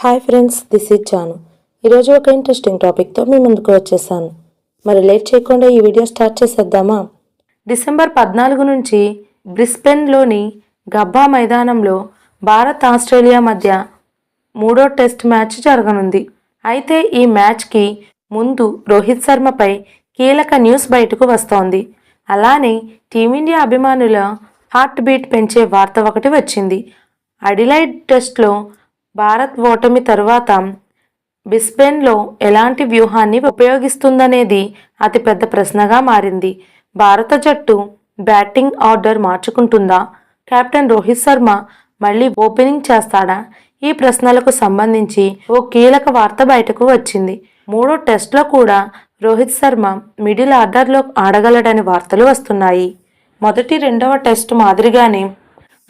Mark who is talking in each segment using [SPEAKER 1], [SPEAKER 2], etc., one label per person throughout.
[SPEAKER 1] Hi friends this is Janu ఈరోజు ఒక interesting టాపిక్తో మీ ముందుకు వచ్చేసాను. మరి లేట్ చేయకుండా ఈ వీడియో స్టార్ట్ చేసేద్దామా? డిసెంబర్ పద్నాలుగు నుంచి బ్రిస్బెన్లోని గబ్బా మైదానంలో భారత్ ఆస్ట్రేలియా మధ్య మూడో టెస్ట్ మ్యాచ్ జరగనుంది. అయితే ఈ మ్యాచ్కి ముందు రోహిత్ శర్మపై కీలక న్యూస్ బయటకు వస్తోంది. అలానే టీమిండియా అభిమానుల హార్ట్ బీట్ పెంచే వార్త ఒకటి వచ్చింది. అడిలైడ్ టెస్ట్లో భారత్ ఓటమి తరువాత బిస్బెన్లో ఎలాంటి వ్యూహాన్ని ఉపయోగిస్తుందనేది అతిపెద్ద ప్రశ్నగా మారింది. భారత జట్టు బ్యాటింగ్ ఆర్డర్ మార్చుకుంటుందా? కెప్టెన్ రోహిత్ శర్మ మళ్ళీ ఓపెనింగ్ చేస్తాడా? ఈ ప్రశ్నలకు సంబంధించి ఓ కీలక వార్త బయటకు వచ్చింది. మూడో టెస్ట్లో కూడా రోహిత్ శర్మ మిడిల్ ఆర్డర్లో ఆడగలడని వార్తలు వస్తున్నాయి. మొదటి రెండవ టెస్ట్ మాదిరిగానే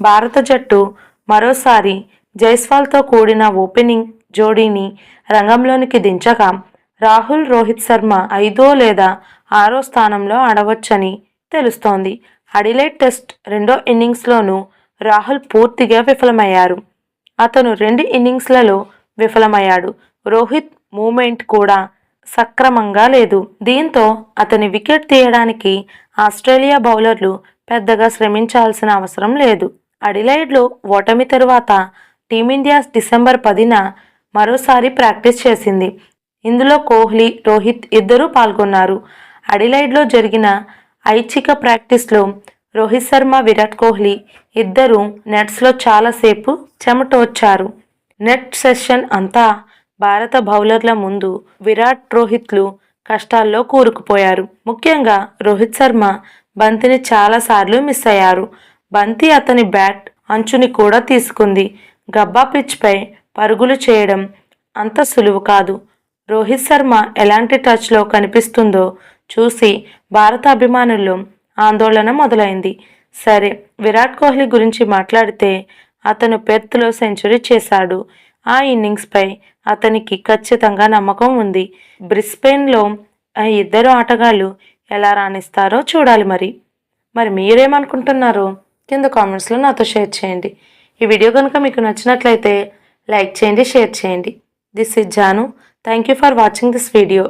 [SPEAKER 1] భారత జట్టు మరోసారి జైస్వాల్తో కూడిన ఓపెనింగ్ జోడీని రంగంలోనికి దించగా రాహుల్ రోహిత్ శర్మ ఐదో లేదా ఆరో స్థానంలో ఆడవచ్చని తెలుస్తోంది. అడిలైట్ టెస్ట్ రెండో ఇన్నింగ్స్లోనూ రాహుల్ పూర్తిగా విఫలమయ్యారు. అతను రెండు ఇన్నింగ్స్లలో విఫలమయ్యాడు. రోహిత్ మూమెంట్ కూడా సక్రమంగా లేదు. దీంతో అతని వికెట్ తీయడానికి ఆస్ట్రేలియా బౌలర్లు పెద్దగా శ్రమించాల్సిన అవసరం లేదు. అడిలైడ్లో ఓటమి తరువాత టీమిండియా డిసెంబర్ పదిన మరోసారి ప్రాక్టీస్ చేసింది. ఇందులో కోహ్లీ రోహిత్ ఇద్దరూ పాల్గొన్నారు. అడిలైడ్లో జరిగిన ఐచ్ఛిక ప్రాక్టీస్లో రోహిత్ శర్మ విరాట్ కోహ్లీ ఇద్దరూ నెట్స్లో చాలాసేపు చెమటోడ్చారు. నెట్ సెషన్ అంతా భారత బౌలర్ల ముందు విరాట్ రోహిత్లు కష్టాల్లో కూరుకుపోయారు. ముఖ్యంగా రోహిత్ శర్మ బంతిని చాలాసార్లు మిస్ అయ్యారు. బంతి అతని బ్యాట్ అంచుని కూడా తీసుకుంది. గబ్బా పిచ్పై పరుగులు చేయడం అంత సులువు కాదు. రోహిత్ శర్మ ఎలాంటి టచ్లో కనిపిస్తుందో చూసి భారత అభిమానుల్లో ఆందోళన మొదలైంది. సరే విరాట్ కోహ్లీ గురించి మాట్లాడితే అతను పెర్త్లో సెంచరీ చేశాడు. ఆ ఇన్నింగ్స్పై అతనికి ఖచ్చితంగా నమ్మకం ఉంది. బ్రిస్బెన్లో ఆ ఇద్దరు ఆటగాళ్ళు ఎలా రాణిస్తారో చూడాలి మరి. మరి మీరేమనుకుంటున్నారో కింద కామెంట్స్లో నాతో షేర్ చేయండి. ఈ వీడియో కనుక మీకు నచ్చినట్లయితే లైక్ చేయండి షేర్ చేయండి. This is Janu thank you for watching this video